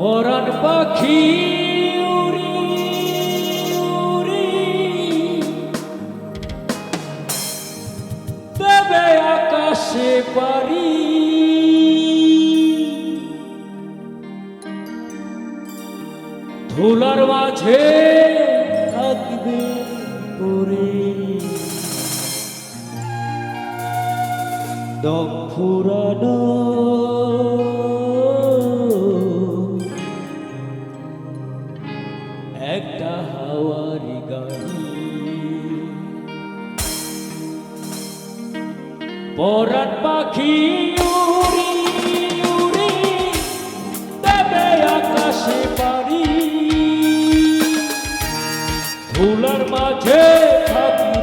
পরাণ পাখি দেবে আকাশে পারি। ধুলার মাঝে থাকবে পরে। দম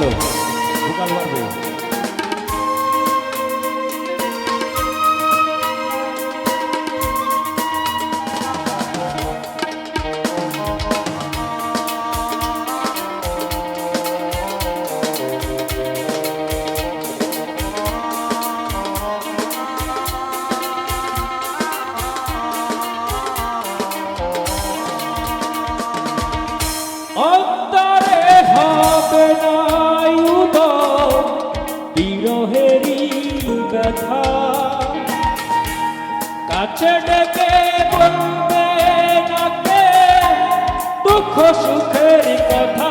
lo bukan luar biasa Oh! কথা।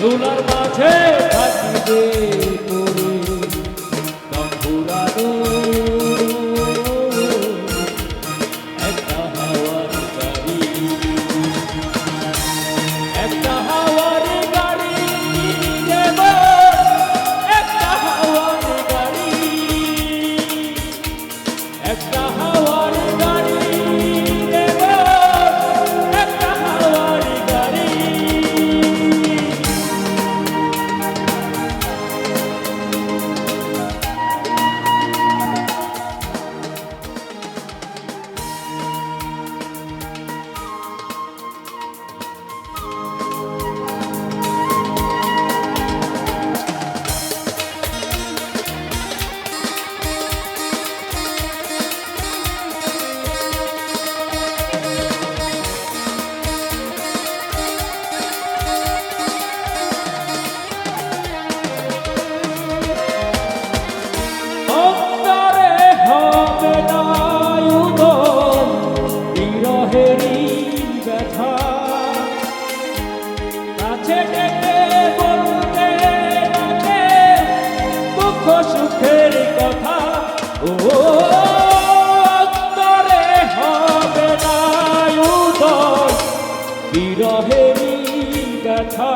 ধুলার মাঝে থাকবে। সুখের কথা ও অন্তরে হবে না উদয় বিরহেরই ব্যথা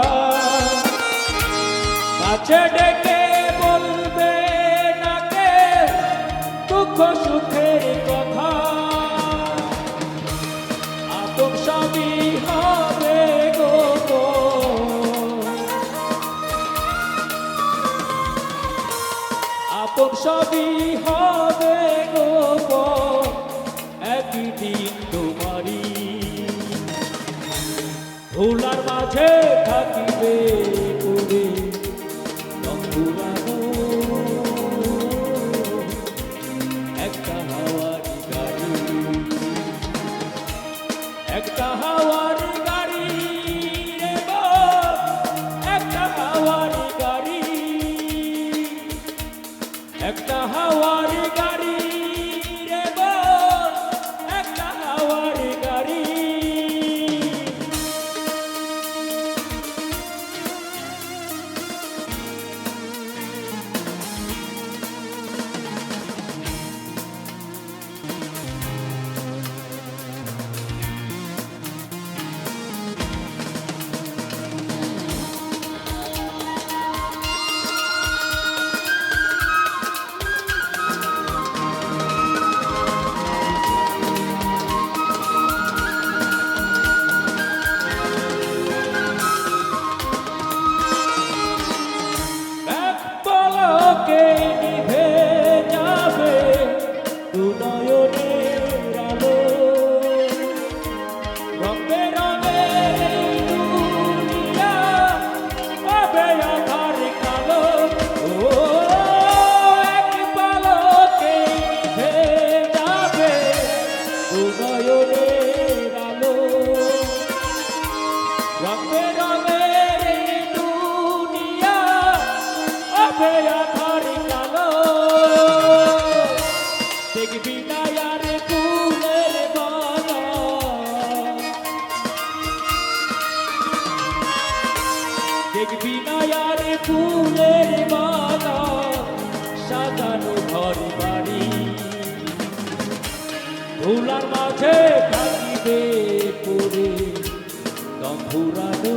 কাছে ডেকে বলবে নাকে দুঃখ সবই হবে গোপন একদিন তোমারই। ভোলার মাঝে থাকিবে দেখবি না আরে ফুলের বালা দেখবি না আরে ফুলের বালা সাজানো ঘর বাড়ি ধুলার মাঝে থাকিবে পুরে। দম ফুরানো।